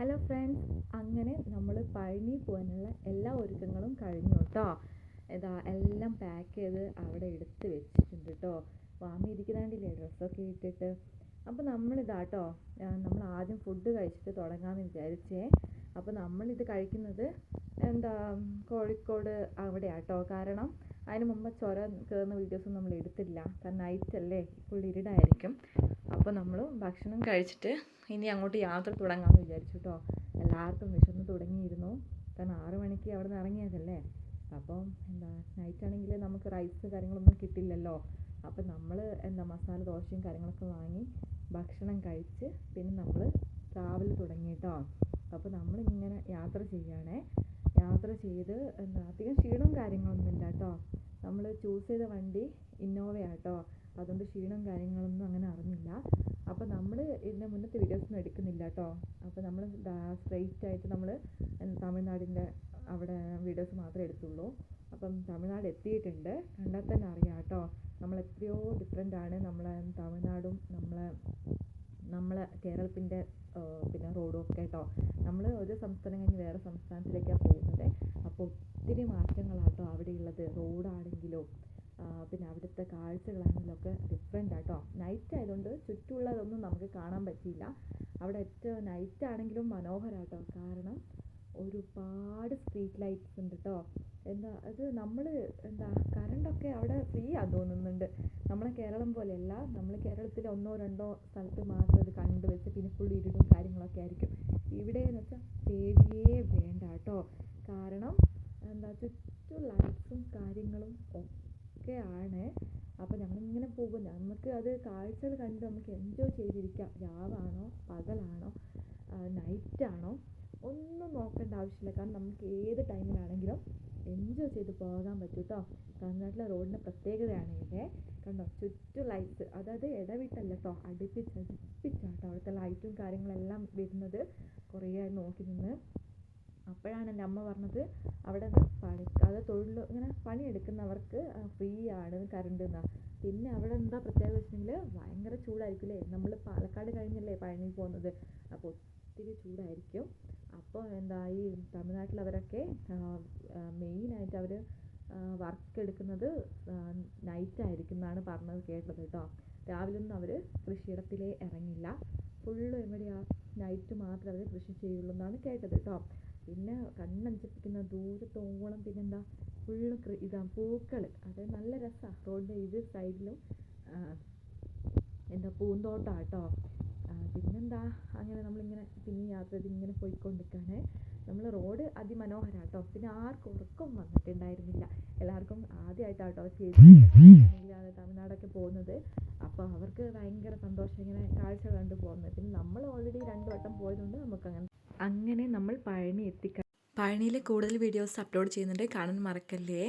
Hello friends അങ്ങനെ നമ്മൾ പഴനി പോകാനുള്ള എല്ലാ ഒരുക്കങ്ങളും കഴിഞ്ഞു കേട്ടോ ഇതാ എല്ലാം പാക്ക് ചെയ്ത് അവിടെ എടുത്ത് വെച്ചിട്ടുണ്ട് കേട്ടോ വാമി ഇരിക്കുന്നാണ്ടില്ലേ ഡ്രസ്സൊക്കെ ഇട്ടിട്ട്? അപ്പോൾ നമ്മളിതാ കേട്ടോ നമ്മൾ ആദ്യം ഫുഡ് കഴിച്ചിട്ട് തുടങ്ങാമെന്ന് വിചാരിച്ചേ. അപ്പോൾ നമ്മളിത് കഴിക്കുന്നത് എന്താ കോഴിക്കോട് അവിടെയാട്ടോ കാരണം അതിന് മുമ്പ് ചുരം കയറുന്ന വീഡിയോസൊന്നും നമ്മൾ എടുത്തില്ല. കാരണം നൈറ്റ് അല്ലേ ഫുൾ ഇരുടായിരിക്കും. അപ്പോൾ നമ്മൾ ഭക്ഷണം കഴിച്ചിട്ട് ഇനി അങ്ങോട്ട് യാത്ര തുടങ്ങാമെന്ന് വിചാരിച്ചു കേട്ടോ എല്ലാവർക്കും വിശന്ന് തുടങ്ങിയിരുന്നു. കാരണം ആറ് മണിക്ക് അവിടെ നിന്ന് ഇറങ്ങിയതല്ലേ? അപ്പം എന്താ നൈറ്റ് ആണെങ്കിൽ നമുക്ക് റൈസ് കാര്യങ്ങളൊന്നും കിട്ടില്ലല്ലോ. അപ്പം നമ്മൾ എന്താ മസാല ദോശയും കാര്യങ്ങളൊക്കെ വാങ്ങി ഭക്ഷണം കഴിച്ച് പിന്നെ നമ്മൾ ട്രാവൽ തുടങ്ങി കേട്ടോ അപ്പോൾ നമ്മളിങ്ങനെ യാത്ര ചെയ്യുകയാണേ യാത്ര ചെയ്ത് എന്താ അധികം ക്ഷീണവും കാര്യങ്ങളൊന്നും ഇല്ല കേട്ടോ നമ്മൾ ചൂസ് ചെയ്ത വണ്ടി ഇന്നോവയാണ് അതുകൊണ്ട് ക്ഷീണം കാര്യങ്ങളൊന്നും അങ്ങനെ അറിഞ്ഞില്ല. അപ്പോൾ നമ്മൾ ഇതിന്റെ മുന്നത്തെ വീഡിയോസൊന്നും എടുക്കുന്നില്ല കേട്ടോ അപ്പോൾ നമ്മൾ സ്ട്രെയിറ്റ് ആയിട്ട് നമ്മൾ തമിഴ്നാടിന്റെ അവിടെ വീഡിയോസ് മാത്രമേ എടുത്തുള്ളൂ. അപ്പം തമിഴ്നാട് എത്തിയിട്ടുണ്ട്. കണ്ടാൽ തന്നെ അറിയാം കേട്ടോ നമ്മൾ എത്രയോ ഡിഫറെന്റ് ആണ് നമ്മളെ തമിഴ്നാടും നമ്മളെ നമ്മളെ കേരളത്തിന്റെ പിന്നെ റോഡും ഒക്കെ കേട്ടോ നമ്മൾ ഒരു സംസ്ഥാനം കഴിഞ്ഞ് വേറെ സംസ്ഥാനത്തിലേക്കാണ് പോകുന്നത്. അപ്പോൾ ഒത്തിരി മാറ്റങ്ങളാണ് കേട്ടോ അവിടെയുള്ളത്. റോഡാണെങ്കിലും പിന്നെ അവിടുത്തെ കാഴ്ചകളാണെങ്കിലൊക്കെ ഡിഫറെന്റ് ആട്ടോ. നൈറ്റ് ആയതുകൊണ്ട് ചുറ്റുമുള്ളതൊന്നും നമുക്ക് കാണാൻ പറ്റിയില്ല. അവിടെ ഏറ്റവും നൈറ്റ് ആണെങ്കിലും മനോഹരാട്ടോ. കാരണം ഒരുപാട് സ്ട്രീറ്റ് ലൈറ്റ്സ് ഉണ്ട് കേട്ടോ എന്താ അത് നമ്മൾ എന്താ കറണ്ടൊക്കെ അവിടെ ഫ്രീ ആ തോന്നുന്നുണ്ട്. നമ്മളെ കേരളം പോലെയല്ല. നമ്മൾ കേരളത്തിൽ ഒന്നോ രണ്ടോ സ്ഥലത്ത് മാത്രം ഇത് കണ്ടുവെച്ച് പിന്നെ ഫുൾ ഇരുടും കാര്യങ്ങളൊക്കെ ആയിരിക്കും. ഇവിടെ എന്ന് വെച്ചാൽ പേടിയേ വേണ്ട കേട്ടോ കാരണം എന്താ ചുറ്റും ലൈറ്റ്സും കാര്യങ്ങളും ഒക്കെയാണ് അപ്പോൾ ഞങ്ങളിങ്ങനെ പോകും. നമുക്ക് അത് കാഴ്ചകൾ കണ്ട് നമുക്ക് എൻജോയ് ചെയ്തിരിക്കാം. രാവാണോ? പകലാണോ? നൈറ്റാണോ ഒന്നും നോക്കേണ്ട ആവശ്യമില്ല. കാരണം നമുക്ക് ഏത് ടൈമിലാണെങ്കിലും എൻജോയ് ചെയ്ത് പോകാൻ പറ്റും കേട്ടോ തമിഴ്നാട്ടിലെ റോഡിന്റെ പ്രത്യേകതയാണ് ഇതിന്റെ കണ്ടോ? ചുറ്റും ലൈറ്റ്സ് അതായത് ഇടവിട്ടല്ല കേട്ടോ അടുപ്പിച്ച് അടുപ്പിച്ചാട്ടോ അവിടുത്തെ ലൈറ്റും കാര്യങ്ങളെല്ലാം വരുന്നത്. കുറേ നോക്കി നിന്ന്. അപ്പോഴാണ് എന്റെ അമ്മ പറഞ്ഞത് അവിടെ തൊഴിൽ ഇങ്ങനെ പണിയെടുക്കുന്നവർക്ക് ഫ്രീ ആണ് കറണ്ട് എന്നാണ് പിന്നെ അവിടെ എന്താ പ്രത്യേകത വെച്ചിട്ടുണ്ടെങ്കിൽ ഭയങ്കര ചൂടായിരിക്കും അല്ലേ നമ്മൾ പാലക്കാട് കഴിഞ്ഞല്ലേ പഴനി പോകുന്നത് അപ്പോൾ ഒത്തിരി ചൂടായിരിക്കും. അപ്പോൾ എന്താ ഈ തമിഴ്നാട്ടിലവരൊക്കെ മെയിനായിട്ട് അവർ വർക്ക് എടുക്കുന്നത് നൈറ്റ് ആയിരിക്കും എന്നാണ് പറഞ്ഞത് കേട്ടത് കേട്ടോ രാവിലെ ഒന്നും അവർ കൃഷിയിടത്തിലേ ഇറങ്ങില്ല. ഫുള്ള് എവിടെയാ നൈറ്റ് മാത്രമേ അവർ കൃഷി ചെയ്യുള്ളൂ എന്നാണ് കേട്ടത് കേട്ടോ പിന്നെ കണ്ണഞ്ചിപ്പിക്കുന്ന ദൂരത്തോളം പിന്നെന്താ ഫുള്ള് ഇതാ പൂക്കൾ അത് നല്ല രസമാണ് റോഡിന്റെ ഇരു സൈഡിലും എന്താ പൂന്തോട്ടം കേട്ടോ പിന്നെന്താ? അങ്ങനെ നമ്മളിങ്ങനെ പിന്നെ യാത്ര ചെയ്ത് ഇങ്ങനെ പോയിക്കൊണ്ടിരിക്കുകയാണ് നമ്മൾ റോഡ് അതിമനോഹരമാണ് കേട്ടോ പിന്നെ ആർക്കും ഉറക്കം വന്നിട്ടുണ്ടായിരുന്നില്ല. എല്ലാവർക്കും ആദ്യമായിട്ടാണ് കേട്ടോ ചേച്ചി തമിഴ്നാടൊക്കെ പോകുന്നത്. അപ്പോൾ അവർക്ക് ഭയങ്കര സന്തോഷം ഇങ്ങനെ കാഴ്ച കണ്ടു പോകുന്നത്. പിന്നെ നമ്മൾ ഓൾറെഡി രണ്ട് വട്ടം പോയതുകൊണ്ട് നമുക്ക് അങ്ങനെ അങ്ങനെ നമ്മൾ പഴനി എത്തിക്ക പഴനിയിൽ കൂടുതൽ വീഡിയോസ് അപ്ലോഡ് ചെയ്യുന്നുണ്ട്. കാണാൻ മറക്കല്ലേ?